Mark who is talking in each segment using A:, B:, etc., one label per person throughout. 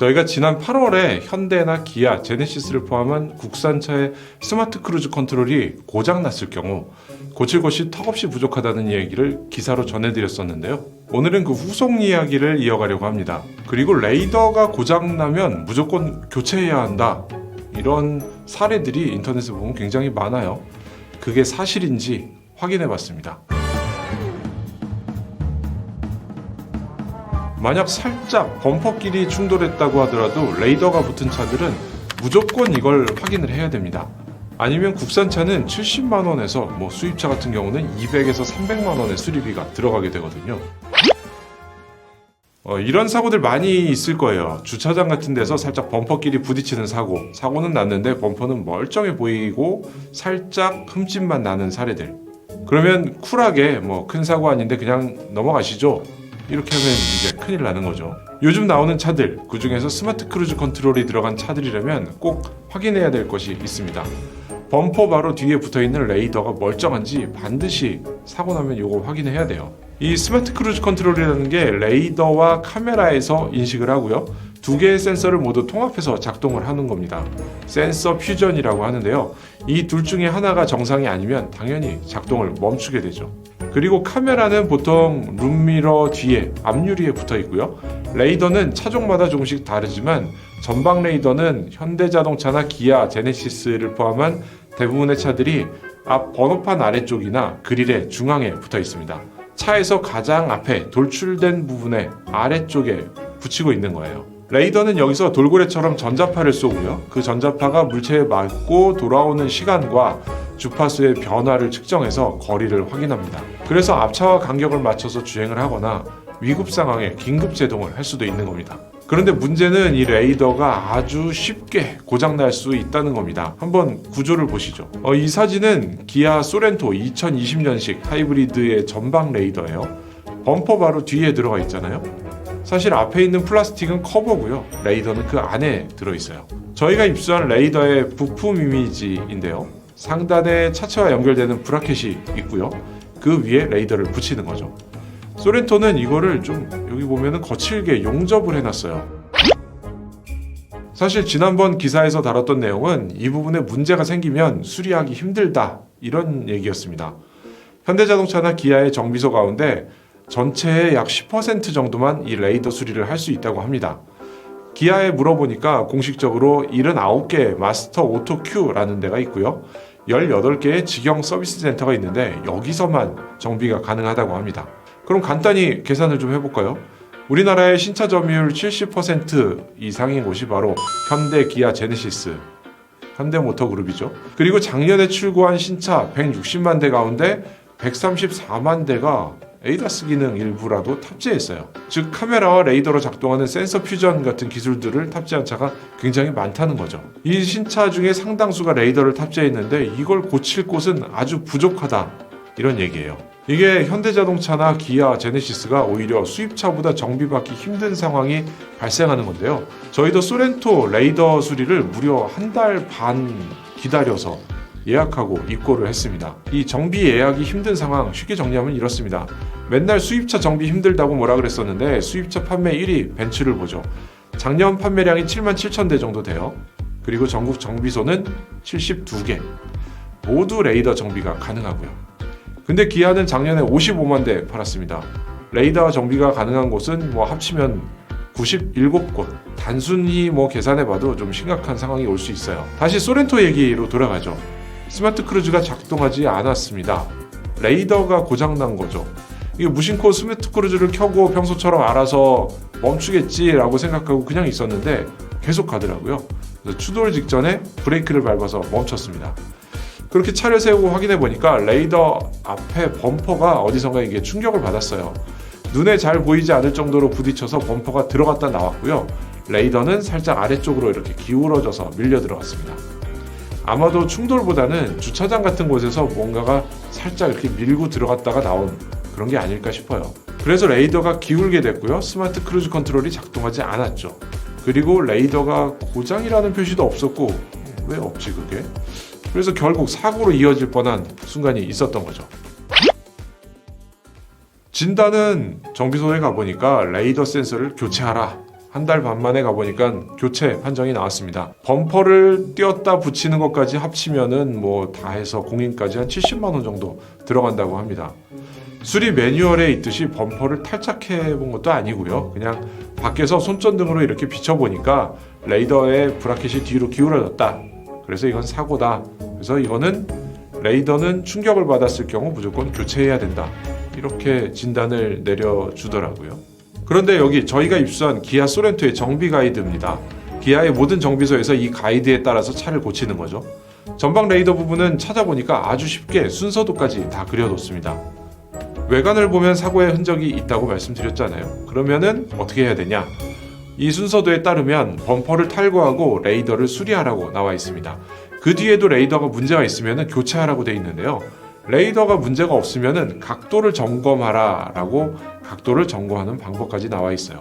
A: 저희가 지난 8월에 현대나 기아, 제네시스를 포함한 국산차의 스마트 크루즈 컨트롤이 고장 났을 경우 고칠 것이 턱없이 부족하다는 이야기를 기사로 전해드렸었는데요. 오늘은 그 후속 이야기를 이어가려고 합니다. 그리고 레이더가 고장 나면 무조건 교체해야 한다. 이런 사례들이 인터넷에 보면 굉장히 많아요. 그게 사실인지 확인해 봤습니다. 만약 살짝 범퍼끼리 충돌했다고 하더라도 레이더가 붙은 차들은 무조건 이걸 확인을 해야 됩니다. 아니면 국산차는 70만 원에서 뭐 수입차 같은 경우는 200에서 300만 원의 수리비가 들어가게 되거든요. 어, 이런 사고들 많이 있을 거예요. 주차장 같은 데서 살짝 범퍼끼리 부딪히는 사고. 사고는 났는데 범퍼는 멀쩡해 보이고 살짝 흠집만 나는 사례들. 그러면 쿨하게 뭐 큰 사고 아닌데 그냥 넘어가시죠. 이렇게 하면 이제 큰일 나는 거죠. 요즘 나오는 차들, 그 중에서 스마트 크루즈 컨트롤이 들어간 차들이라면 꼭 확인해야 될 것이 있습니다. 범퍼 바로 뒤에 붙어 있는 레이더가 멀쩡한지 반드시 사고 나면 이거 확인해야 돼요. 이 스마트 크루즈 컨트롤이라는 게 레이더와 카메라에서 인식을 하고요. 두 개의 센서를 모두 통합해서 작동을 하는 겁니다. 센서 퓨전이라고 하는데요. 이 둘 중에 하나가 정상이 아니면 당연히 작동을 멈추게 되죠. 그리고 카메라는 보통 룸미러 뒤에 앞유리에 붙어 있고요. 레이더는 차종마다 조금씩 다르지만 전방 레이더는 현대자동차나 기아, 제네시스를 포함한 대부분의 차들이 앞 번호판 아래쪽이나 그릴의 중앙에 붙어 있습니다. 차에서 가장 앞에 돌출된 부분의 아래쪽에 붙이고 있는 거예요. 레이더는 여기서 돌고래처럼 전자파를 쏘고요. 그 전자파가 물체에 맞고 돌아오는 시간과 주파수의 변화를 측정해서 거리를 확인합니다. 그래서 앞차와 간격을 맞춰서 주행을 하거나 위급 상황에 긴급 제동을 할 수도 있는 겁니다. 그런데 문제는 이 레이더가 아주 쉽게 고장날 수 있다는 겁니다. 한번 구조를 보시죠. 어, 이 사진은 기아 소렌토 2020년식 하이브리드의 전방 레이더예요. 범퍼 바로 뒤에 들어가 있잖아요. 사실 앞에 있는 플라스틱은 커버고요. 레이더는 그 안에 들어있어요. 저희가 입수한 레이더의 부품 이미지인데요. 상단에 차체와 연결되는 브라켓이 있고요. 그 위에 레이더를 붙이는 거죠. 소렌토는 이거를 좀 여기 보면은 거칠게 용접을 해놨어요. 사실 지난번 기사에서 다뤘던 내용은 이 부분에 문제가 생기면 수리하기 힘들다 이런 얘기였습니다. 현대자동차나 기아의 정비소 가운데 전체의 약 10% 정도만 이 레이더 수리를 할 수 있다고 합니다. 기아에 물어보니까 공식적으로 79개 마스터 오토 큐라는 데가 있고요. 18개의 직영 서비스 센터가 있는데 여기서만 정비가 가능하다고 합니다. 그럼 간단히 계산을 좀 해볼까요? 우리나라의 신차 점유율 70% 이상인 곳이 바로 현대, 기아, 제네시스, 현대모터그룹이죠. 그리고 작년에 출고한 신차 160만 대 가운데 134만 대가 에이다스 기능 일부라도 탑재했어요. 즉 카메라와 레이더로 작동하는 센서 퓨전 같은 기술들을 탑재한 차가 굉장히 많다는 거죠. 이 신차 중에 상당수가 레이더를 탑재했는데 이걸 고칠 곳은 아주 부족하다 이런 얘기예요. 이게 현대자동차나 기아, 제네시스가 오히려 수입차보다 정비받기 힘든 상황이 발생하는 건데요. 저희도 소렌토 레이더 수리를 무려 한 달 반 기다려서 예약하고 입고를 했습니다. 이 정비 예약이 힘든 상황 쉽게 정리하면 이렇습니다. 맨날 수입차 정비 힘들다고 뭐라 그랬었는데 수입차 판매 1위 벤츠를 보죠. 작년 판매량이 7만 7천 대 정도 돼요. 그리고 전국 정비소는 72개. 모두 레이더 정비가 가능하고요. 근데 기아는 작년에 55만 대 팔았습니다. 레이더 정비가 가능한 곳은 뭐 합치면 97곳. 단순히 뭐 계산해봐도 좀 심각한 상황이 올 수 있어요. 다시 소렌토 얘기로 돌아가죠. 스마트 크루즈가 작동하지 않았습니다. 레이더가 고장난 거죠. 이게 무심코 스마트 크루즈를 켜고 평소처럼 알아서 멈추겠지라고 생각하고 그냥 있었는데 계속 가더라고요. 그래서 추돌 직전에 브레이크를 밟아서 멈췄습니다. 그렇게 차를 세우고 확인해 보니까 레이더 앞에 범퍼가 어디선가 이게 충격을 받았어요. 눈에 잘 보이지 않을 정도로 부딪혀서 범퍼가 들어갔다 나왔고요. 레이더는 살짝 아래쪽으로 이렇게 기울어져서 밀려 들어갔습니다. 아마도 충돌보다는 주차장 같은 곳에서 뭔가가 살짝 이렇게 밀고 들어갔다가 나온 그런 게 아닐까 싶어요. 그래서 레이더가 기울게 됐고요. 스마트 크루즈 컨트롤이 작동하지 않았죠. 그리고 레이더가 고장이라는 표시도 없었고 왜 없지 그게? 그래서 결국 사고로 이어질 뻔한 순간이 있었던 거죠. 진단은 정비소에 가보니까 레이더 센서를 교체하라 한 달 반 만에 가보니까 교체 판정이 나왔습니다. 범퍼를 띄었다 붙이는 것까지 합치면은 뭐 다 해서 공인까지 한 70만 원 정도 들어간다고 합니다. 수리 매뉴얼에 있듯이 범퍼를 탈착해 본 것도 아니고요. 그냥 밖에서 손전등으로 이렇게 비춰보니까 레이더의 브라켓이 뒤로 기울어졌다. 그래서 이건 사고다. 그래서 이거는 레이더는 충격을 받았을 경우 무조건 교체해야 된다. 이렇게 진단을 내려주더라고요. 그런데 여기 저희가 입수한 기아 소렌토의 정비 가이드입니다. 기아의 모든 정비소에서 이 가이드에 따라서 차를 고치는 거죠. 전방 레이더 부분은 찾아보니까 아주 쉽게 순서도까지 다 그려놓습니다. 외관을 보면 사고의 흔적이 있다고 말씀드렸잖아요. 그러면은 어떻게 해야 되냐? 이 순서도에 따르면 범퍼를 탈거하고 레이더를 수리하라고 나와 있습니다. 그 뒤에도 레이더가 문제가 있으면 교체하라고 돼 있는데요. 레이더가 문제가 없으면 각도를 점검하라라고 각도를 점검하는 방법까지 나와 있어요.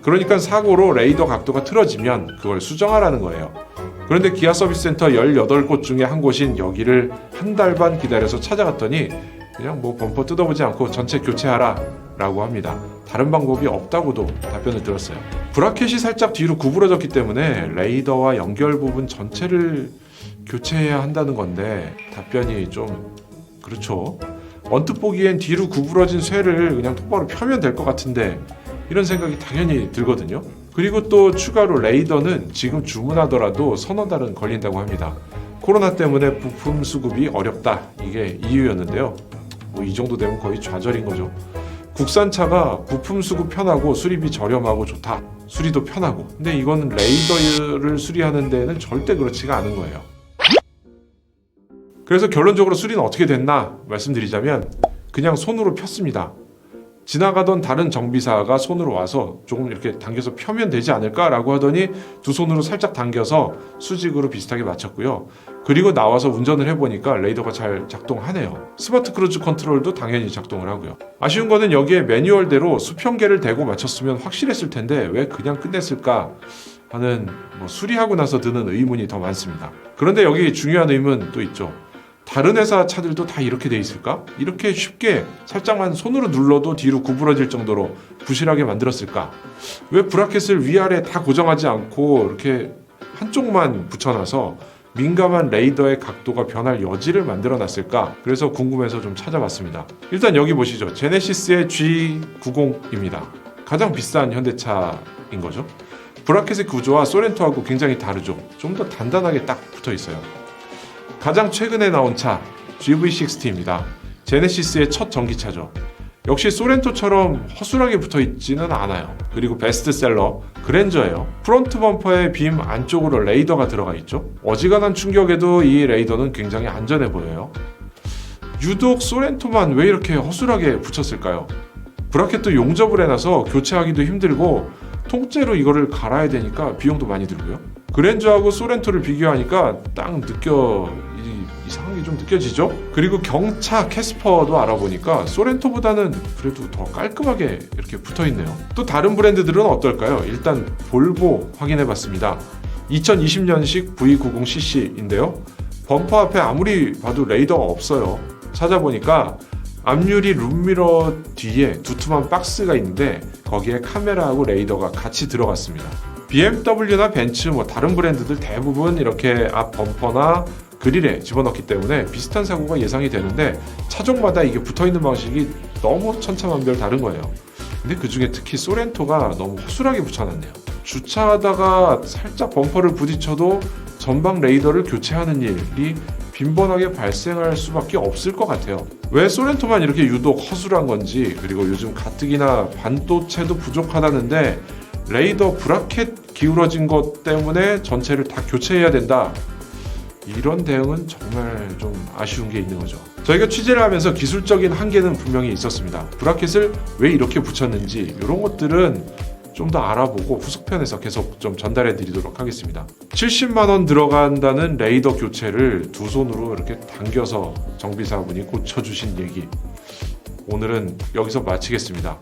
A: 그러니까 사고로 레이더 각도가 틀어지면 그걸 수정하라는 거예요. 그런데 기아 서비스 센터 18곳 중에 한 곳인 여기를 한 달 반 기다려서 찾아갔더니 그냥 뭐 범퍼 뜯어보지 않고 전체 교체하라 라고 합니다. 다른 방법이 없다고도 답변을 들었어요. 브라켓이 살짝 뒤로 구부러졌기 때문에 레이더와 연결 부분 전체를 교체해야 한다는 건데 답변이 좀 그렇죠. 언뜻 보기엔 뒤로 구부러진 쇠를 그냥 똑바로 펴면 될 것 같은데 이런 생각이 당연히 들거든요. 그리고 또 추가로 레이더는 지금 주문하더라도 서너 달은 걸린다고 합니다. 코로나 때문에 부품 수급이 어렵다. 이게 이유였는데요. 뭐 이 정도 되면 거의 좌절인 거죠. 국산차가 부품 수급 편하고 수리비 저렴하고 좋다. 수리도 편하고. 근데 이거는 레이더를 수리하는 데는 절대 그렇지가 않은 거예요. 그래서 결론적으로 수리는 어떻게 됐나 말씀드리자면 그냥 손으로 폈습니다. 지나가던 다른 정비사가 손으로 와서 조금 이렇게 당겨서 펴면 되지 않을까라고 하더니 두 손으로 살짝 당겨서 수직으로 비슷하게 맞췄고요. 그리고 나와서 운전을 해보니까 레이더가 잘 작동하네요. 스마트 크루즈 컨트롤도 당연히 작동을 하고요. 아쉬운 거는 여기에 매뉴얼대로 수평계를 대고 맞췄으면 확실했을 텐데 왜 그냥 끝냈을까 하는 뭐 수리하고 나서 드는 의문이 더 많습니다. 그런데 여기 중요한 의문 또 있죠. 다른 회사 차들도 다 이렇게 돼 있을까? 이렇게 쉽게 살짝만 손으로 눌러도 뒤로 구부러질 정도로 부실하게 만들었을까? 왜 브라켓을 위아래 다 고정하지 않고 이렇게 한쪽만 붙여놔서 민감한 레이더의 각도가 변할 여지를 만들어 놨을까? 그래서 궁금해서 좀 찾아봤습니다. 일단 여기 보시죠. 제네시스의 G90입니다. 가장 비싼 현대차인 거죠. 브라켓의 구조와 소렌토하고 굉장히 다르죠. 좀 더 단단하게 딱 붙어 있어요. 가장 최근에 나온 차 GV60입니다. 제네시스의 첫 전기차죠. 역시 소렌토처럼 허술하게 붙어 있지는 않아요. 그리고 베스트셀러 그랜저예요. 프론트 범퍼의 빔 안쪽으로 레이더가 들어가 있죠. 어지간한 충격에도 이 레이더는 굉장히 안전해 보여요. 유독 소렌토만 왜 이렇게 허술하게 붙였을까요? 브라켓도 용접을 해놔서 교체하기도 힘들고 통째로 이거를 갈아야 되니까 비용도 많이 들고요. 그랜저하고 소렌토를 비교하니까 딱 느껴 이, 이상한 게좀 느껴지죠? 그리고 경차 캐스퍼도 알아보니까 소렌토보다는 그래도 더 깔끔하게 이렇게 붙어 있네요. 또 다른 브랜드들은 어떨까요? 일단 볼보 확인해 봤습니다. 2020년식 V90cc인데요. 범퍼 앞에 아무리 봐도 레이더가 없어요. 찾아보니까 앞유리 룸미러 뒤에 두툼한 박스가 있는데 거기에 카메라하고 레이더가 같이 들어갔습니다. BMW나 벤츠 뭐 다른 브랜드들 대부분 이렇게 앞 범퍼나 그릴에 집어넣기 때문에 비슷한 사고가 예상이 되는데 차종마다 이게 붙어 있는 방식이 너무 천차만별 다른 거예요. 근데 그 중에 특히 소렌토가 너무 허술하게 붙여놨네요. 주차하다가 살짝 범퍼를 부딪혀도 전방 레이더를 교체하는 일이 빈번하게 발생할 수밖에 없을 것 같아요. 왜 소렌토만 이렇게 유독 허술한 건지 그리고 요즘 가뜩이나 반도체도 부족하다는데 레이더 브라켓 기울어진 것 때문에 전체를 다 교체해야 된다. 이런 대응은 정말 좀 아쉬운 게 있는 거죠. 저희가 취재를 하면서 기술적인 한계는 분명히 있었습니다. 브라켓을 왜 이렇게 붙였는지 이런 것들은 좀 더 알아보고 후속편에서 계속 좀 전달해 드리도록 하겠습니다. 70만 원 들어간다는 레이더 교체를 두 손으로 이렇게 당겨서 정비사분이 고쳐주신 얘기. 오늘은 여기서 마치겠습니다.